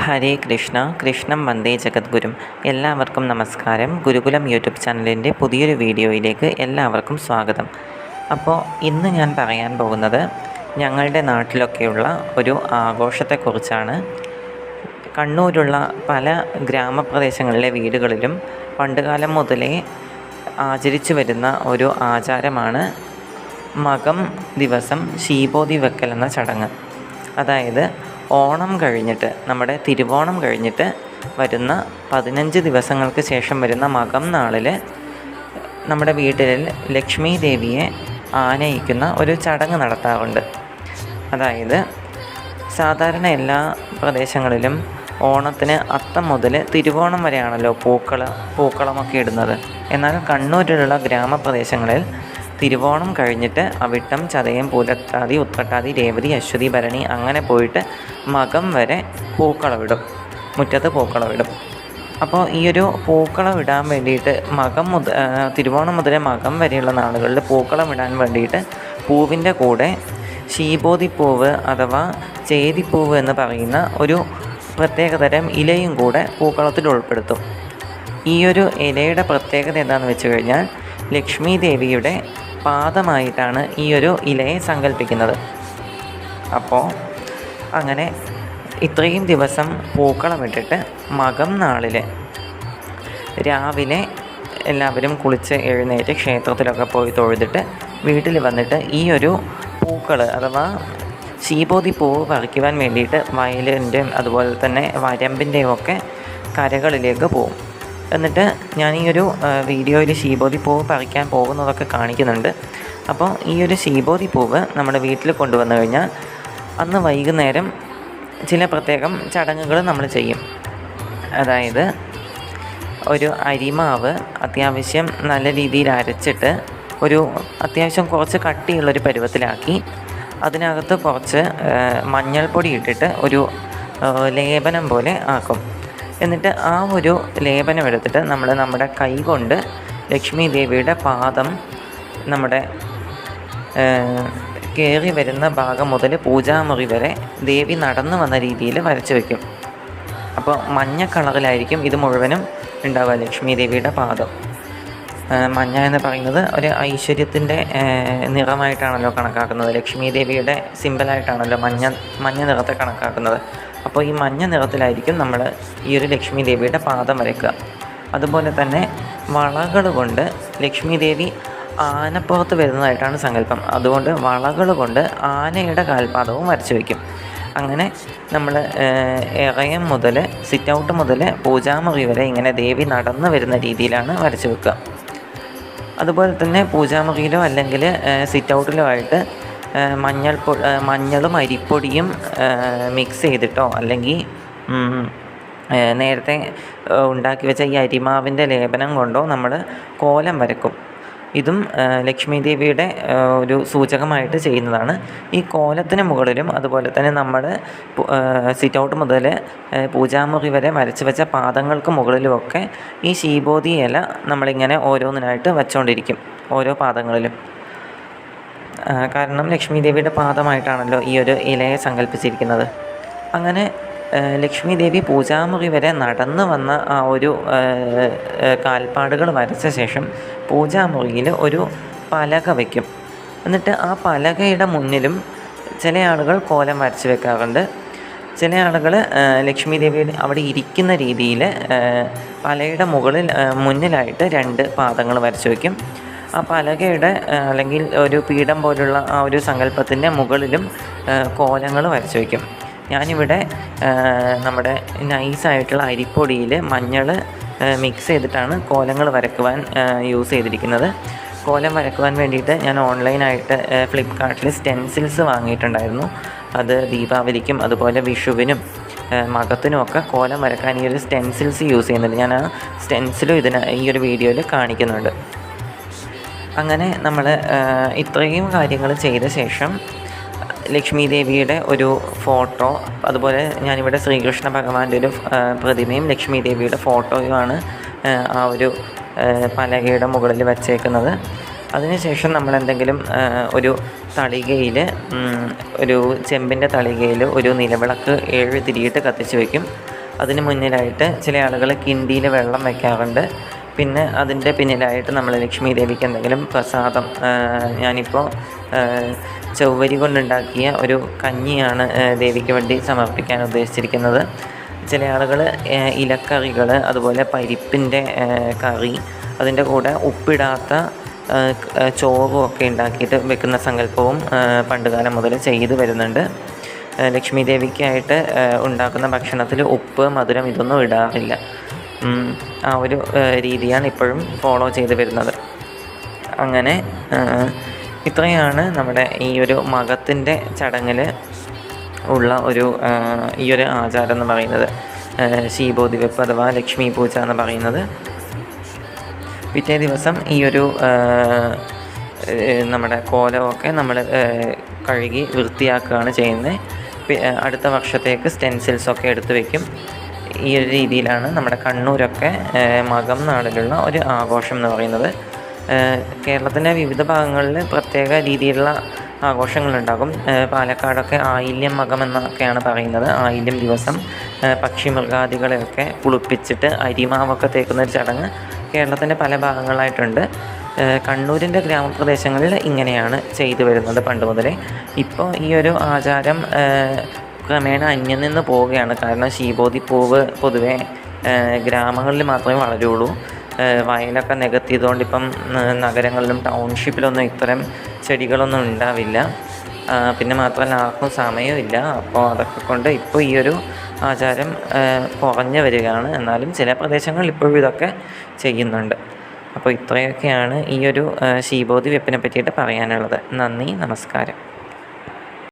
ഹരേ കൃഷ്ണ കൃഷ്ണം വന്ദേ ജഗദ്ഗുരും. എല്ലാവർക്കും നമസ്കാരം. ഗുരുകുലം യൂട്യൂബ് ചാനലിന്റെ പുതിയൊരു വീഡിയോയിലേക്ക് എല്ലാവർക്കും സ്വാഗതം. അപ്പോൾ ഇന്ന് ഞാൻ പറയാൻ പോകുന്നത് ഞങ്ങളുടെ നാട്ടിലൊക്കെയുള്ള ഒരു ആഘോഷത്തെക്കുറിച്ചാണ്. കണ്ണൂരുള്ള പല ഗ്രാമപ്രദേശങ്ങളിലെ വീടുകളിലും പണ്ടുകാലം മുതലേ ആചരിച്ചു വരുന്ന ഒരു ആചാരമാണ് മകം ദിവസം ശീബോധി വെക്കൽ എന്ന ചടങ്ങ്. അതായത് ഓണം കഴിഞ്ഞിട്ട് നമ്മുടെ തിരുവോണം കഴിഞ്ഞിട്ട് വരുന്ന പതിനഞ്ച് ദിവസങ്ങൾക്ക് ശേഷം വരുന്ന മകം നാളിൽ നമ്മുടെ വീട്ടിൽ ലക്ഷ്മി ദേവിയെ ആനയിക്കുന്ന ഒരു ചടങ്ങ് നടത്താറുണ്ട്. അതായത് സാധാരണ എല്ലാ പ്രദേശങ്ങളിലും ഓണത്തിന് അത്തം മുതൽ തിരുവോണം വരെയാണല്ലോ പൂക്കൾ പൂക്കളമൊക്കെ ഇടുന്നത്. എന്നാൽ കണ്ണൂരിലുള്ള ഗ്രാമപ്രദേശങ്ങളിൽ തിരുവോണം കഴിഞ്ഞിട്ട് അവിട്ടം ചതയം പൂരത്താതി ഉത്രട്ടാതി രേവതി അശ്വതി ഭരണി അങ്ങനെ പോയിട്ട് മകം വരെ പൂക്കളവിടും. മുറ്റത്ത് പൂക്കളവിടും. അപ്പോൾ ഈ ഒരു പൂക്കളം ഇടാൻ വേണ്ടിയിട്ട് മകം മുത തിരുവോണം മുതൽ മകം വരെയുള്ള നാളുകളിൽ പൂക്കളം ഇടാൻ വേണ്ടിയിട്ട് പൂവിന്റെ കൂടെ ശീബോധിപ്പൂവ് അഥവാ ചേതിപ്പൂവ് എന്ന് പറയുന്ന ഒരു പ്രത്യേകതരം ഇലയും കൂടെ പൂക്കളത്തിൽ ഉൾപ്പെടുത്തും. ഈ ഒരു ഇലയുടെ പ്രത്യേകത എന്താണെന്ന് വെച്ച് കഴിഞ്ഞാൽ ലക്ഷ്മി ദേവിയുടെ പാദമായിട്ടാണ് ഈ ഒരു ഇലയെ സങ്കല്പിക്കുന്നത് അപ്പോൾ അങ്ങനെ ഇത്രയും ദിവസം പൂക്കളമിട്ടിട്ട് മകം നാളിൽ രാവിലെ എല്ലാവരും കുളിച്ച് എഴുന്നേറ്റ് ക്ഷേത്രത്തിലൊക്കെ പോയി തൊഴുതിട്ട് വീട്ടിൽ വന്നിട്ട് ഈ ഒരു പൂക്കൾ അഥവാ ശീബോധി പൂവ് പറിക്കുവാൻ വേണ്ടിയിട്ട് വയലിന്റെയും അതുപോലെ തന്നെ വരമ്പിന്റെയും ഒക്കെ കരകളിലേക്ക് പോകും എന്നിട്ട് ഞാൻ ഈ ഒരു വീഡിയോയിൽ ശീബോധി പൂവ് പറിക്കാൻ പോകുന്നതൊക്കെ കാണിക്കുന്നുണ്ട്. അപ്പോൾ ഈ ഒരു ശീബോധി പൂവ് നമ്മുടെ വീട്ടിൽ കൊണ്ടുവന്നു കഴിഞ്ഞാൽ അന്ന് വൈകുന്നേരം ചില പ്രത്യേകം ചടങ്ങുകൾ നമ്മൾ ചെയ്യും. അതായത് ഒരു അരിമാവ് അത്യാവശ്യം നല്ല രീതിയിൽ അരച്ചിട്ട് ഒരു അത്യാവശ്യം കുറച്ച് കട്ടിയുള്ളൊരു പരുവത്തിലാക്കി അതിനകത്ത് കുറച്ച് മഞ്ഞൾപ്പൊടി ഇട്ടിട്ട് ഒരു ലേപനം പോലെ ആക്കും. എന്നിട്ട് ആ ഒരു ലേപനം എടുത്തിട്ട് നമ്മൾ നമ്മുടെ കൈ കൊണ്ട് ലക്ഷ്മി ദേവിയുടെ പാദം നമ്മുടെ കയറി വരുന്ന ഭാഗം മുതൽ പൂജാമുറി വരെ ദേവി നടന്നു വന്ന രീതിയിൽ വരച്ചു വയ്ക്കും അപ്പോൾ മഞ്ഞ കളറിലായിരിക്കും ഇത് മുഴുവനും ഉണ്ടാവുക ലക്ഷ്മി ദേവിയുടെ പാദം. മഞ്ഞ എന്ന് പറയുന്നത് ഒരു ഐശ്വര്യത്തിന്റെ നിറമായിട്ടാണല്ലോ കണക്കാക്കുന്നത്. ലക്ഷ്മി ദേവിയുടെ സിമ്പിളായിട്ടാണല്ലോ മഞ്ഞ മഞ്ഞ നിറത്തെ കണക്കാക്കുന്നത്. അപ്പോൾ ഈ മഞ്ഞ നിറത്തിലായിരിക്കും നമ്മൾ ഈ ഒരു ലക്ഷ്മി ദേവിയുടെ പാദം വരയ്ക്കുക. അതുപോലെ തന്നെ വളകൾ കൊണ്ട് ലക്ഷ്മി ദേവി ആനപ്പുറത്ത് വരുന്നതായിട്ടാണ് സങ്കല്പം. അതുകൊണ്ട് വളകൾ കൊണ്ട് ആനയുടെ കാൽപാദവും വരച്ചു വയ്ക്കും. അങ്ങനെ നമ്മൾ ഇറയം മുതൽ സിറ്റ് ഔട്ട് മുതൽ പൂജാമുറി വരെ ഇങ്ങനെ ദേവി നടന്നു വരുന്ന രീതിയിലാണ് വരച്ചു വെക്കുക അതുപോലെ തന്നെ പൂജാമുറിയിലോ അല്ലെങ്കിൽ സിറ്റ് ഔട്ടിലോ ആയിട്ട് മഞ്ഞൾ മഞ്ഞളും അരിപ്പൊടിയും മിക്സ് ചെയ്തിട്ടോ? അല്ലെങ്കിൽ നേരത്തെ ഉണ്ടാക്കി വെച്ച ഈ അരിമാവിന്റെ ലേപനം കൊണ്ടോ നമ്മൾ കോലം വരക്കും. ഇതും ലക്ഷ്മി ദേവിയുടെ ഒരു സൂചകമായിട്ട് ചെയ്യുന്നതാണ്. ഈ കോലത്തിന് മുകളിലും അതുപോലെ തന്നെ നമ്മൾ സിറ്റ് ഔട്ട് മുതൽ പൂജാമുറി വരെ വരച്ച് വെച്ച പാദങ്ങൾക്ക് മുകളിലുമൊക്കെ ഈ ശീബോധി ഇല നമ്മളിങ്ങനെ ഓരോന്നിനായിട്ട് വെച്ചുകൊണ്ടിരിക്കും ഓരോ പാദങ്ങളിലും. കാരണം ലക്ഷ്മി ദേവിയുടെ പാദമായിട്ടാണല്ലോ ഈ ഒരു ഇലയെ സങ്കല്പിച്ചിരിക്കുന്നത്. അങ്ങനെ ലക്ഷ്മി ദേവി പൂജാമുറി വരെ നടന്നു വന്ന ആ ഒരു കാൽപ്പാടുകൾ വരച്ച ശേഷം പൂജാമുറിയിൽ ഒരു പലക വയ്ക്കും. എന്നിട്ട് ആ പലകയുടെ മുന്നിലും ചില ആളുകൾ കോലം വരച്ച് വെക്കാറുണ്ട്. ചില ആളുകൾ ലക്ഷ്മി ദേവിയുടെ അവിടെ ഇരിക്കുന്ന രീതിയിൽ പലയുടെ മുകളിൽ മുന്നിലായിട്ട് രണ്ട് പാദങ്ങൾ വരച്ച് വയ്ക്കും ആ പലകയുടെ അല്ലെങ്കിൽ ഒരു പീഠം പോലുള്ള ആ ഒരു സങ്കല്പത്തിന്റെ മുകളിലും കോലങ്ങൾ വരച്ച് വയ്ക്കും. ഞാനിവിടെ നമ്മുടെ നൈസായിട്ടുള്ള അരിപ്പൊടിയിൽ മഞ്ഞൾ മിക്സ് ചെയ്തിട്ടാണ് കോലങ്ങൾ വരക്കുവാൻ യൂസ് ചെയ്തിരിക്കുന്നത്. കോലം വരക്കുവാൻ വേണ്ടിയിട്ട് ഞാൻ ഓൺലൈനായിട്ട് ഫ്ലിപ്പ്കാർട്ടിൽ സ്റ്റെൻസിൽസ് വാങ്ങിയിട്ടുണ്ടായിരുന്നു. അത് ദീപാവലിക്കും അതുപോലെ വിഷുവിനും മകത്തിനുമൊക്കെ കോലം വരക്കാൻ ഈ ഒരു സ്റ്റെൻസിൽസ് യൂസ് ചെയ്യുന്നുണ്ട്. ഞാൻ ആ സ്റ്റെൻസിലും ഇതിന് ഈ ഒരു വീഡിയോയിൽ കാണിക്കുന്നുണ്ട്. അങ്ങനെ നമ്മൾ ഇത്രയും കാര്യങ്ങൾ ചെയ്ത ശേഷം ലക്ഷ്മി ദേവിയുടെ ഒരു ഫോട്ടോ അതുപോലെ ഞാനിവിടെ ശ്രീകൃഷ്ണ ഭഗവാന്റെ ഒരു പ്രതിമയും ലക്ഷ്മി ദേവിയുടെ ഫോട്ടോയുമാണ് ആ ഒരു പലകയുടെ മുകളിൽ വച്ചേക്കുന്നത്. അതിനുശേഷം നമ്മൾ എന്തെങ്കിലും ഒരു തളികയിൽ ഒരു ചെമ്പിന്റെ തളികയിൽ ഒരു നിലവിളക്ക് ഏഴ് തിരിയിട്ട് കത്തിച്ച് വയ്ക്കും അതിന് മുന്നിലായിട്ട് ചില ആളുകൾ കിണ്ടിയിൽ വെള്ളം വയ്ക്കാറുണ്ട് പിന്നെ അതിന്റെ പിന്നിലായിട്ട് നമ്മൾ ലക്ഷ്മി ദേവിക്ക് എന്തെങ്കിലും പ്രസാദം ഞാനിപ്പോൾ ചൊവ്വരി കൊണ്ടുണ്ടാക്കിയ ഒരു കഞ്ഞിയാണ് ദേവിക്ക് വേണ്ടി സമർപ്പിക്കാൻ ഉദ്ദേശിച്ചിരിക്കുന്നത്. ചില ആളുകൾ ഇലക്കറികൾ അതുപോലെ പരിപ്പിന്റെ കറി അതിന്റെ കൂടെ ഉപ്പിടാത്ത ചോറും ഒക്കെ ഉണ്ടാക്കിയിട്ട് വെക്കുന്ന സങ്കല്പവും പണ്ടുകാലം മുതൽ ചെയ്തു വരുന്നുണ്ട്. ലക്ഷ്മി ദേവിക്കായിട്ട് ഉണ്ടാക്കുന്ന ഭക്ഷണത്തിൽ ഉപ്പ് മധുരം ഇതൊന്നും ഇടാറില്ല. ആ ഒരു രീതിയാണ് ഇപ്പോഴും ഫോളോ ചെയ്ത് വരുന്നത്. അങ്ങനെ ഇത്രയാണ് നമ്മുടെ ഈ ഒരു മകത്തിന്റെ ചടങ്ങിൽ ഉള്ള ഒരു ഈ ഒരു ആചാരം എന്ന് പറയുന്നത്. ശീബോധിവെപ്പ് അഥവാ ലക്ഷ്മി പൂജ എന്ന് പറയുന്നത്. പിറ്റേ ദിവസം ഈ ഒരു നമ്മുടെ കോലമൊക്കെ നമ്മൾ കഴുകി വൃത്തിയാക്കുകയാണ് ചെയ്യുന്നത്. അടുത്ത വർഷത്തേക്ക് സ്റ്റെൻസിൽസൊക്കെ എടുത്തു വയ്ക്കും ഈ ഒരു രീതിയിലാണ് നമ്മുടെ കണ്ണൂരൊക്കെ മകം നാടിലുള്ള ഒരു ആഘോഷം എന്ന് പറയുന്നത്. കേരളത്തിന്റെ വിവിധ ഭാഗങ്ങളിൽ പ്രത്യേക രീതിയിലുള്ള ആഘോഷങ്ങളുണ്ടാകും. പാലക്കാടൊക്കെ ആയില്യം മകം എന്നൊക്കെയാണ് പറയുന്നത്. ആയില്യം ദിവസം പക്ഷി മൃഗാദികളെയൊക്കെ കുളിപ്പിച്ചിട്ട് അരിമാവൊക്കെ തേക്കുന്ന ഒരു ചടങ്ങ് കേരളത്തിന്റെ പല ഭാഗങ്ങളായിട്ടുണ്ട്. കണ്ണൂരിന്റെ ഗ്രാമപ്രദേശങ്ങളിൽ ഇങ്ങനെയാണ് ചെയ്തു വരുന്നത് പണ്ട് മുതലേ. ഇപ്പോൾ ഈ ഒരു ആചാരം ക്രമേണ അന്യം നിന്ന് പോവുകയാണ്. കാരണം ശീബോധി പൂവ് പൊതുവേ ഗ്രാമങ്ങളിൽ മാത്രമേ വളരുള്ളൂ. വയലൊക്കെ നികത്തിയതുകൊണ്ട് ഇപ്പം നഗരങ്ങളിലും ടൗൺഷിപ്പിലൊന്നും ഇത്തരം ചെടികളൊന്നും ഉണ്ടാവില്ല. പിന്നെ മാത്രമല്ല ആർക്കും സമയമില്ല. അപ്പോൾ അതൊക്കെ കൊണ്ട് ഇപ്പോൾ ഈ ഒരു ആചാരം കുറഞ്ഞു വരികയാണ്. എന്നാലും ചില പ്രദേശങ്ങളിൽ ഇപ്പോഴും ഇതൊക്കെ ചെയ്യുന്നുണ്ട്. അപ്പോൾ ഇത്രയൊക്കെയാണ് ഈ ഒരു ശീബോധി വെപ്പിനെ പറ്റിയിട്ട് പറയാനുള്ളത്. നന്ദി നമസ്കാരം.